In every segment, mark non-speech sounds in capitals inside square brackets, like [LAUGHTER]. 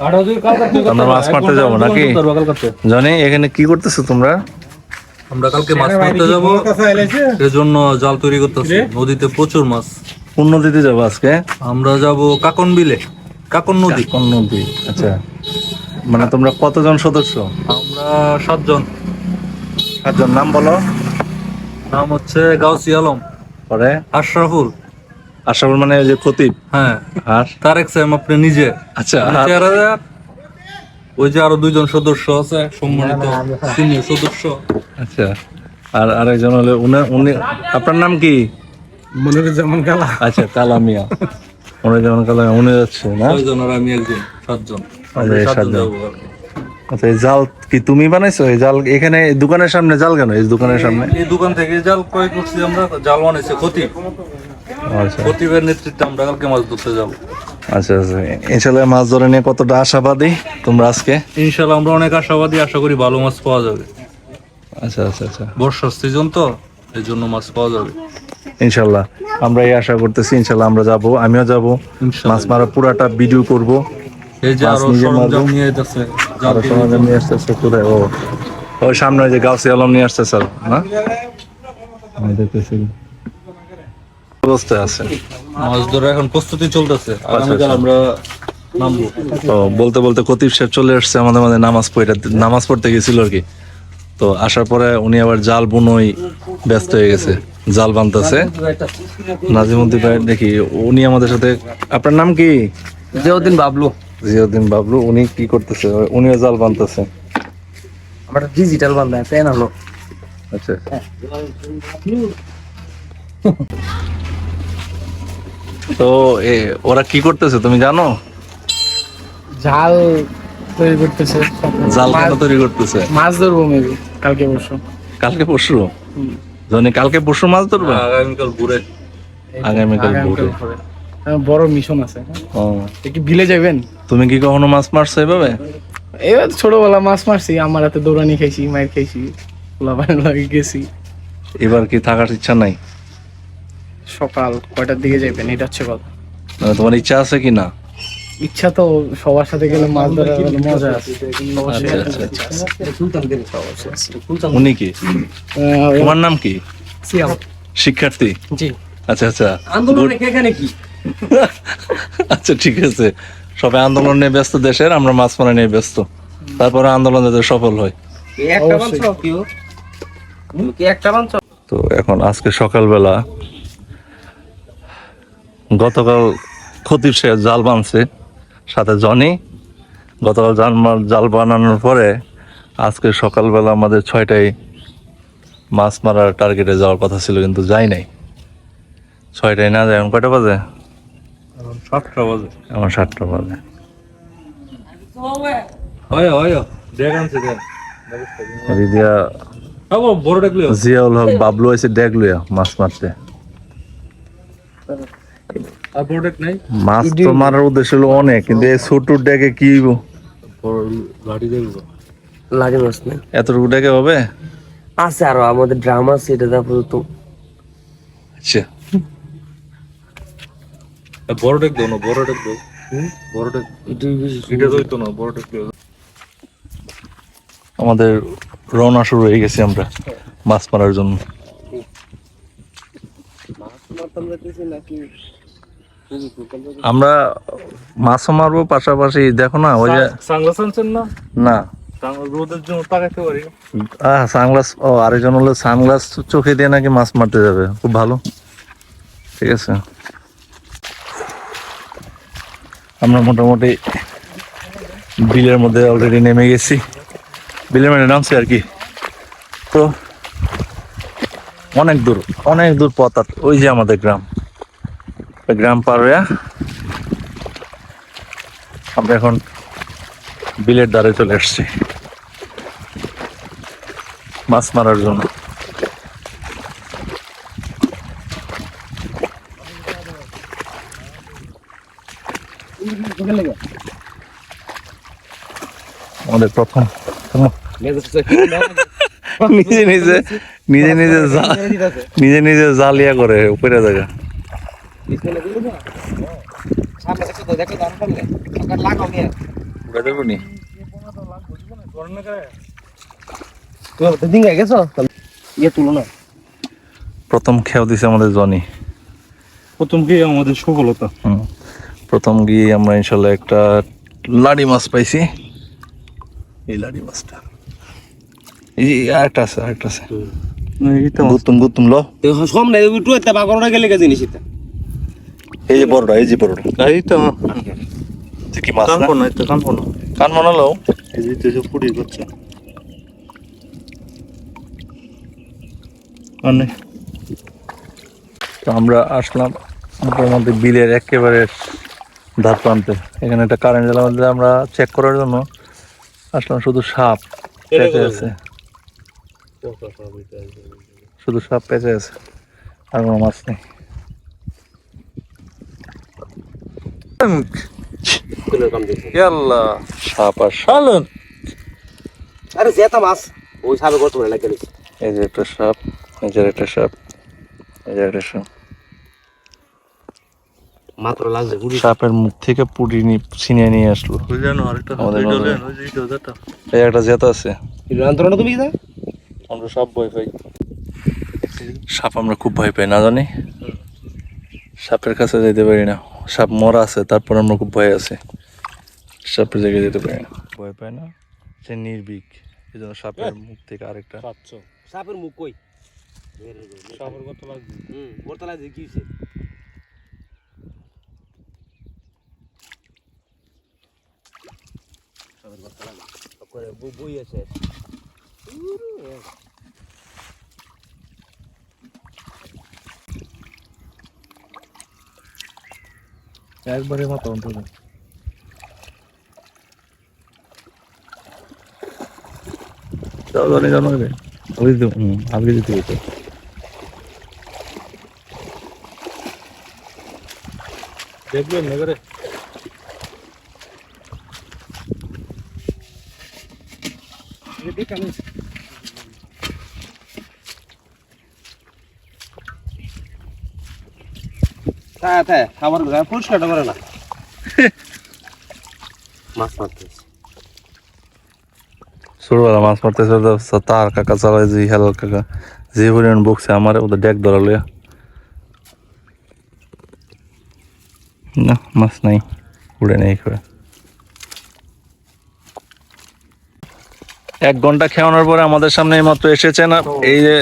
আমরা মাছ মারতে যাব নাকি? জানি এখানে কি করতেছো তোমরা? আমরা কালকে মাছ মারতে যাব। এজন্য জাল তৈরি করতেছি। নদীতে প্রচুর মাছ। কোন নদীতে যাব আজকে? আমরা যাব কাকন বিলে কাকন নদী। কোন নদী আচ্ছা। মানে তোমরা কতজন সদস্য? আমরা সাতজন। সাতজন। নাম বলো। নাম হচ্ছে গাউসি আলম। পরে? আশরাফুল। আশাফুল মানে যে খতিব হ্যাঁ। আর? তারেক সাহেব আপনি নিজে। আচ্ছা। ওই যে আরও দুইজন সদস্য আছে সম্মানিত সিনিয়র সদস্য। আচ্ছা আর আরেকজন হলো উনি উনি আপনার নাম কি? মনিরুজ্জামান কালা আচ্ছা উনি যেমন কালা উনি যাচ্ছে না? ছয়জন আর আমি একজন সাতজন। সাতজন আচ্ছা এই জাল কি তুমি বানাইছো? এই জাল এখানে এই দোকানের সামনে জাল কেন? এই দোকানের সামনে? এই দোকান থেকে জাল ক্রয় করছি আমরা জাল বানাইছে খতিব আচ্ছা। খতিবের নেতৃত্বে আমরা কালকে মাছ ধরতে যাব। আচ্ছা আচ্ছা। ইনশাল্লাহ মাছ ধরে নিয়ে কতটা আশাবাদী তোমরা আজকে? ইনশাল্লাহ আমরা অনেক আশাবাদী আশা করি ভালো মাছ পাওয়া যাবে। আচ্ছা আচ্ছা আচ্ছা। বর্ষার সিজন তো এই জন্য মাছ পাওয়া যাবে। ইনশাল্লাহ আমরা এই আশা করতেছি ইনশাল্লাহ আমরা যাব আমিও যাব। মাছ মারা পুরাটা ভিডিও করব। এই যে আরও সরঞ্জাম নিয়ে আরও আসতেছে ও ওই সামনে যে গাউসি আলম নিয়ে আসতেছে আর, না? আমি দেখতেছি। অবস্থায় আছে। মাছ ধরে এখন প্রস্তুতি চলতেছে। আগামীকাল আমরা নামবো। তো বলতে বলতে কতিব সাহেব চলে আসছে আমাদের মাঝে নামাজ পড়ে নামাজ পড়তে গেছিল আর কি। তো আসার পরে উনি আবার জাল বুনোই ব্যস্ত হয়ে গেছে জাল বানতেছে। নাজিমুদ্দিন ভাই দেখি উনি আমাদের সাথে আপনার নাম কি? জিয়াউদ্দিন বাবলু। জিয়াউদ্দিন বাবলু উনি কি করতেছে? উনিও জাল বানতেছে। আমার ডিজিটাল বান্ধা পেন হলো? আচ্ছা। তো এ ওরা কি করতেছে তুমি জানো? ঝাল তৈরি করতেছে। জাল কেন তৈরি করতেছে? মাছ ধরবো মেবি কালকে বসো কালকে পরশু? জনি কালকে পরশু মাছ ধরবে? আগামীকাল ঘুরে আগামীকাল ভোরে। বড় মিশন আছে। ও, একটু বিলে যাবেন তুমি কি কখনো মাছ মারছো এভাবে? এবার ছোটবেলা মাছ মারছি আমার হাতে দৌড়ানি খাইছি মায়ের খাইছি পোলাপানি লাগে গেছি। এবার কি থাকার ইচ্ছা নাই? সকাল কয়টার দিকে যাবেন এটা হচ্ছে কথা। মানে তোমার ইচ্ছা আছে কি না? ইচ্ছা তো সবার সাথে গেলে মাছ ধরার একটা মজা আছে। আচ্ছা, আচ্ছা, আছে। উনি কি? তোমার নাম কি? সিয়াম। শিক্ষার্থী? জি। আচ্ছা আচ্ছা। আন্দোলন এখানে কি? আচ্ছা ঠিক আছে। সবাই আন্দোলন নিয়ে ব্যস্ত দেশের আমরা মাছ মারা নিয়ে ব্যস্ত। তারপরে আন্দোলন যাতে সফল হয়। একটা একটা তো এখন আজকে সকালবেলা গতকাল খতিব সাহেব জাল বানছে সাথে জনি। গতকাল জাল জাল বানানোর পরে আজকে সকালবেলা আমাদের ছয়টায় মাছ মারার টার্গেটে যাওয়ার কথা ছিল কিন্তু যাই নাই। ছয়টায় না যায় এখন কয়টা বাজে? সাতটা বাজে। আমার সাতটা বাজে। হয় জিয়াউল হক বাবলু আছে ডেক লইয়া মাছ মারতে। মাছ তো মারার উদ্দেশ্য হলো অনেক কিন্তু এই ছোট ডেকে কি হইব? লাঠি দেখব লাগে মাছ না এতটুকু ডেকে হবে? আছে আরও আমাদের ড্রামা আছে এটা তারপরে তো আচ্ছা। বড় ডাক দাও না বড় ডাক দাও। বড় ডাক। এটা দইতো না বড় ডাক দাও আমাদের রওনা শুরু হয়ে গেছি আমরা মাছ মারার জন্য। আমরা মাছও মারবো পাশাপাশি দেখো না ওই যে সাংলাস আনছেন না? না। রোদের জন্য তাকাইতে পারি আহ সানগ্লাস ও আরেকজন হলো সানগ্লাস চোখে দিয়ে নাকি মাছ মারতে যাবে খুব ভালো। ঠিক আছে। আমরা মোটামুটি বিলের মধ্যে অলরেডি নেমে গেছি। বিলের মধ্যে নামছি আর কি। তো অনেক দূর অনেক দূর পথ ওই যে আমাদের গ্রাম। গ্রাম পার আমরা এখন বিলের দ্বারে চলে আসছি। মাছ মারার জন্য। আমাদের প্রথম নিজে নিজে নিজে নিজে নিজে নিজে জালিয়া করে উপরে জায়গা। সামনে তো দেখো দাম করলে লাগাও নিয়ে গেছো ইয়ে প্রথম খেয়াল দিছে আমাদের জনি। প্রথম কি আমাদের সফলতা? হুম। প্রথম গিয়ে আমরা ইনশাল্লাহ একটা লাড়ি মাছ পাইছি। এই লাড়ি মাছটা। এই আরেকটা আছে আরেকটা আছে। গুতুম গুতুম লো। তো সম নাই একটু একটা বাগরটা গেলে কে জিনিস এটা এই যে বড়টা এই যে বড়টা। এই তো। কি মাছ না? কানপো না এটা কানপো না। কান মনালো এই যে তো পুরি করছে মানে তো আমরা আসলাম মোটামুটি বিলের একেবারে ধার প্রান্তে। এখানে একটা কারেন্ট জালের মধ্যে আমরা চেক করার জন্য আসলাম শুধু সাপ পেঁচে আছে। শুধু সাপ পেঁচে আছে আর কোনো মাছ নেই। ইয়াল্লা সাপ শালন। আরে জেতা মাছ ওই সাবে গত বলে লাগে এই যে একটা সাপ এই যে একটা সাপ এই যে একটা সাপ। মাত্র লাগছে বুড়ি সাপের মুখ থেকে পুরি নি- ছিনিয়ে নিয়ে আসলো। আরেকটা এই একটা জেত আছে। তুমি কি আমরা সাপ ভয় পাই। সাপ আমরা খুব ভয় পাই না জানি? সাপের কাছে যেতে পারি না। সাপ মরা আছে তারপর আমরা খুব ভয় আছে। সাপের জায়গায় যেতে পারি না। ভয় পাই না? সে নির্ভীক। এই জন্য সাপের মুখ থেকে আরেকটা। সাপের মুখ কই? সাপের লাগবে? হুম বর্তলা যে কি হইছে সাপের বর্তলা বই আছে? একবারে মাথা অন্তত। যাও জানি জানো রে আগে দিতে হুম আগে দিতে হতো দেখবেন এবারে তা তা খাবার পরিষ্কারটা করে না [LAUGHS] মাছ মারতে ছোটবেলা মাছ মারতে চলতে তার কাকা চালায় যে হেলাল কাকা। যে পরিমাণ বকছে আমার ওদের ডেক ধরালো না মাছ নাই উড়ে নেই করে এক ঘণ্টা খেয়ানোর পরে আমাদের সামনে মাত্র এসেছেন এই যে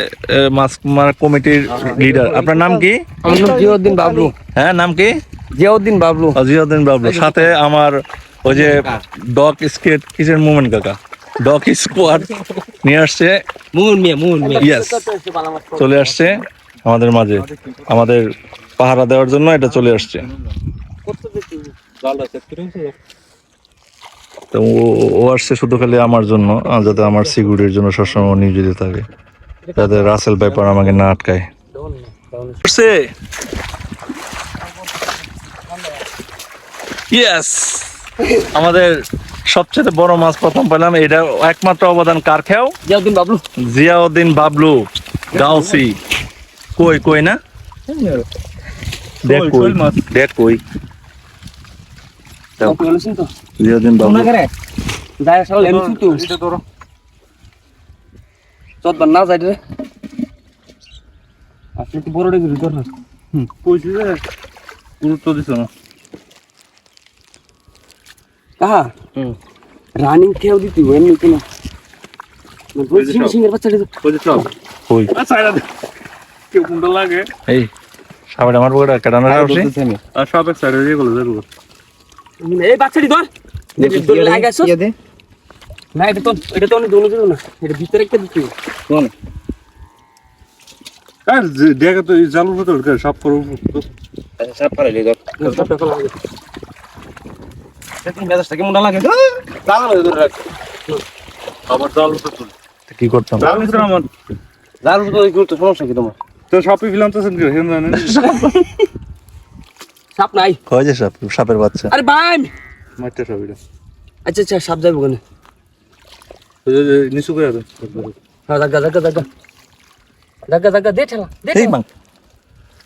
মাছ মারা কমিটির লিডার আপনার নাম কি? আমার নাম জিয়াউদ্দিন বাবলু। হ্যাঁ নাম কি? জিয়াউদ্দিন বাবলু। জিয়াউদ্দিন বাবলু। সাথে আমার ওই যে ডক স্কেট কিচেন মুভমেন্ট কাকা? ডক স্কোয়াড নিয়ে আসছে। মুন মিয়া মুন মিয়া। ইয়েস চলে আসছে আমাদের মাঝে। আমাদের পাহারা দেওয়ার জন্য এটা চলে আসছে। তো ও- ও আসছে শুধু খালি আমার জন্য যাতে আমার সিকিউরিটির জন্য সবসময় ও নিয়োজিত থাকে যাতে রাসেল ব্যাপার আমাকে না আটকায়। করছে ইয়েস আমাদের সবচেয়ে বড় মাছ প্রথম পেলাম এটা একমাত্র অবদান কার খেয়াও? জিয়াউদ্দিন বাবলু। জিয়াউদ্দিন বাবলু গাউসি। কই কই না? দেখ কই, দেখ কই। না যায় রে। আসলে তো বড় ডিগ্রি ধর হুম। কইছি যে গুরুত্ব দিছ না। কাহা? রানিং খেয়াও দিতি এমনি কেন কেউ কোনটা লাগে? এই সাবাড়ে আমার বড় কেডানো আর সব এক সাইডে দিয়ে গেল যাব এই বাচ্চাটি ধর। তোর না এটা তো এটা তো অনেক দোনো না। এটা ভিতরে একটা দিতে কোন? আর দেখা তো এই জালুর ভিতর কে সব করব সব পারাইলে ধর। সব টাকা লাগে তুমি মেজাজটা কেমন লাগে? দাঁড়ানো ধরে রাখ। আবার জাল ভিতর কি করতাম? জাল গুরুত্ব সমস্যা কি তোমার? তো ফিলাম তো সেন হেন জানেন সাপ নাই। কয় যে সাপ সাপের বাচ্চা। আরে বাই মারতে সব এটা। আচ্ছা আচ্ছা সাপ যাইব কোনে? ওই যে নিচু করে দেন হ্যাঁ দাগা দাগা দাগা। দাগা দাগা দে ঠেলা দে এই মাং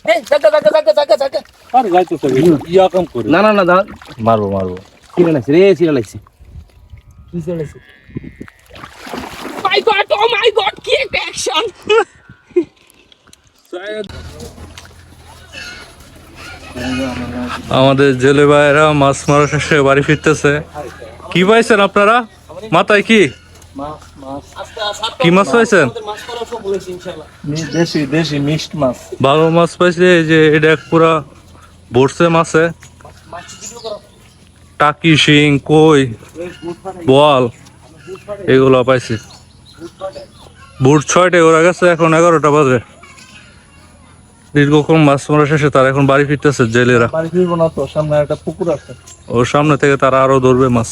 এই জাগা জাগা জাগা জাগা জাগা আরে যাইতো তো ইয়া কাম করে। না না না দাঁড়া। মারবো মারবো। সিরা লাগছে রে সিরা লাগছে কি সিরা লাগছে মাই গড ও মাই গড কি একটা অ্যাকশন আমাদের জেলে ভাইয়েরা মাছ মারা শেষে বাড়ি ফিরতেছে। কি পাইছেন আপনারা? মাথায় কি? কি মাছ পাইছেন? মাছ দেশি দেশি মিক্সড ভালো মাছ পাইছে এই যে এটা এক পুরা বসছে মাছে। টাকি শিং কই বল এগুলো পাইছি। বুট ছয়টায় ওরা গেছে এখন এগারোটা বাজে। দীর্ঘক্ষণ মাছ মারা শেষে তারা এখন বাড়ি ফিরতেছে জেলেরা। বাড়ি ফিরবো না তো সামনে একটা পুকুর আছে। ওর সামনে থেকে তারা আরও ধরবে মাছ।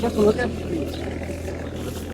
আছে সীমা আমি